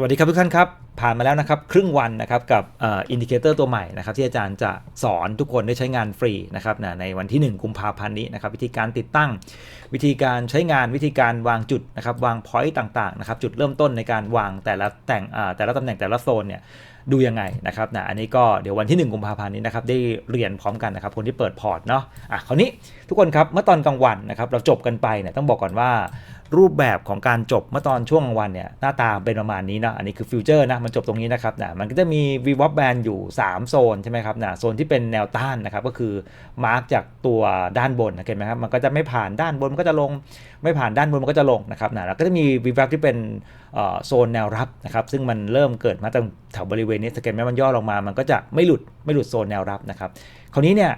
สวัสดีครับทุกท่านครับ ผ่านมาแล้วนะครับครึ่งวันนะครับกับอินดิเคเตอร์ตัวใหม่นะครับที่อาจารย์จะสอนทุกคนได้ใช้งานฟรีนะครับนะในวันที่ 1 กุมภาพันธ์นี้นะครับวิธีการติดตั้ง วิธีการใช้งานวิธีการวางจุดนะครับวางพอยต์ต่างๆนะครับจุดเริ่มต้นในการวางแต่ละแต่งแต่ละตำแหน่งแต่ละโซนเนี่ยดูยังไงนะครับนะอันนี้ก็เดี๋ยววันที่ 1 กุมภาพันธ์นี้นะครับได้เรียนพร้อมกันนะครับคนที่เปิดพอร์ตเนาะอะคราวนี้ทุกคนครับเมื่อตอนกลางวันนะครับเราจบกันไปเนี่ยต้องบอกก่อนว่า รูปแบบของการจบเมื่อตอนช่วงกลางวันเนี่ยหน้าตาเป็นประมาณนี้นะอันนี้คือฟิวเจอร์นะมันจบตรงนี้นะครับนะมันก็จะมี v w a p band อยู่ 3 โซนใช่ไหมครับนะโซนที่เป็นแนวต้านนะครับก็คือมาร์กจากตัวด้านบนนะเห็นไหมครับมันก็จะไม่ผ่านด้านบนมันก็จะลงไม่ผ่านด้านบนมันก็จะลงนะครับนะแล้วก็จะมี v w a p ที่เป็นโซนแนวรับนะครับซึ่งมันเริ่มเกิดมาตรงแถวบริเวณนี้สเก็ตไหมมันย่อลงมา มันก็จะไม่หลุดไม่หลุดโซนแนวรับนะครับคราวนี้เนี่ย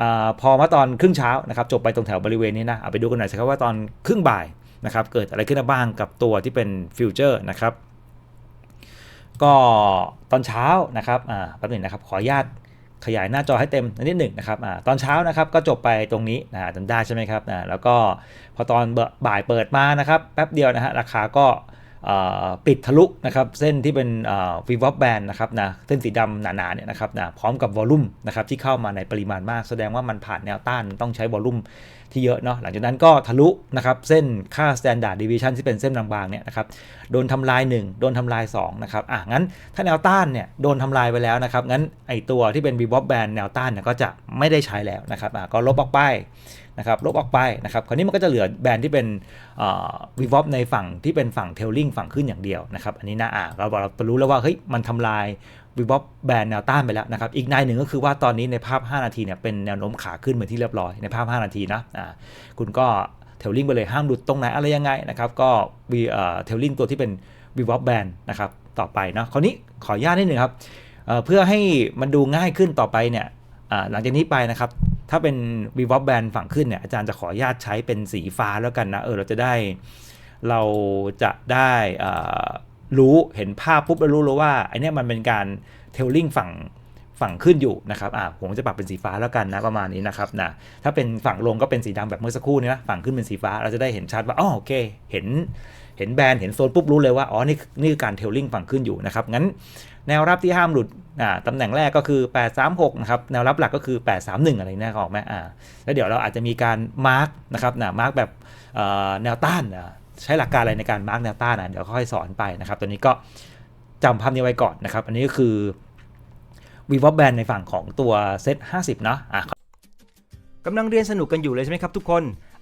อพอมาตอนครึ่งเช้านะครับจบไปตรงแถวบริเวณนี้นะเอาไปดูกันหน่อยสิครับว่าตอนครึ่งบ่าย นะครับเกิดอะไรขึ้นบ้างกับตัวที่เป็นฟิวเจอร์นะครับก็ตอนเช้านะครับอ่าแป๊บนึงนะครับขออนุญาตขยายหน้าจอให้เต็มนิดหนึ่งนะครับอ่าตอนเช้านะครับก็จบไปตรงนี้นะจำได้ใช่ไหมครับอ่าแล้วก็พอตอนบ่ายเปิดมานะครับแป๊บเดียวนะฮะราคาก็ ปิดทะลุนะครับเส้นที่เป็นวีวอปแบนนะครับนะเส้นสีดำหนาๆเนี่ยนะครับนะพร้อมกับวอลลุ่มนะครับที่เข้ามาในปริมาณมาก แสดงว่ามันผ่านแนวต้านต้องใช้วอลลุ่มที่เยอะเนาะหลังจากนั้นก็ทะลุนะครับเส้นค่า standard deviation ที่เป็นเส้นบางๆเนี่ยนะครับโดนทำลาย 1 โดนทำลาย2นะครับอะงั้นถ้าแนวต้านเนี่ยโดนทำลายไปแล้วนะครับงั้นไอตัวที่เป็น v w a p band แนวต้านเนี่ยก็จะไม่ได้ใช้แล้วนะครับอะก็ลบออกไป นะครับลบออกไปนะครับคราวนี้มันก็จะเหลือแบรนด์ที่เป็นวีวอปในฝั่งที่เป็นฝั่งเทลลิงฝั่งขึ้นอย่างเดียวนะครับอันนี้นะอะเราเรารู้แล้วว่าเฮ้ยมันทำลายวีวอปแบรนด์แนวต้านไปแล้วนะครับอีกนายหนึ่งก็คือว่าตอนนี้ในภาพ 5 นาทีเนี่ยเป็นแนวโน้มขาขึ้นเหมือนที่เรียบร้อยในภาพ 5 นาทีนะอ่าคุณก็เทลลิงไปเลยห้ามหลุดตรงไหนอะไรยังไงนะครับก็วีเอ่อเทลลิงตัวที่เป็นวีวอปแบรนด์นะครับต่อไปเนาะคราวนี้ขออนุญาตนิดหนึ่งครับเพื่อให้มันดูง่ายขึ้นต่อไปเนี่ยหลังจากนี้ไปนะครับ ถ้าเป็น v w a p band ฝั่งขึ้นเนี่ยอาจารย์จะขออนุญาตใช้เป็นสีฟ้าแล้วกันนะเออเราจะได้เราจะได้รู้เห็นภาพปุ๊บแล้วรู้เลยว่าไอเนี้ยมันเป็นการเทลลิงฝั่ง ฝั่งขึ้นอยู่นะครับอ่าผมจะปรับเป็นสีฟ้าแล้วกันนะประมาณนี้นะครับนะถ้าเป็นฝั่งลงก็เป็นสีดำแบบเมื่อสักครู่นี้นะฝั่งขึ้นเป็นสีฟ้าเราจะได้เห็นชัดว่าอ๋อโอเค เห็นเห็นแบรนด์เห็นโซนปุ๊บรู้เลยว่าอ๋อนี่นี่คือการเทลลิงฝั่งขึ้นอยู่นะครับงั้นแนวรับที่ห้ามหลุดอ่าตำแหน่งแรกก็คือ 836 นะครับ แนวรับหลักก็คือ 831 อะไรนี่ออกไหมอ่าแล้วเดี๋ยวเราอาจจะมีการมาร์กนะครับนะมาร์กแบบแนวต้านนะใช้หลักการอะไรในการมาร์กแนวต้านนะเดี๋ยวค่อยสอนไปนะครับตัวนี้ก็จำภาพนี้ไว้ก่อนนะครับ อันนี้ก็คือ วีวอ b แบนในฝั่งของตัวเซต50 เนาะอะกำลังเรียนสนุกกันอยู่เลยใช่ไหมครับทุกคน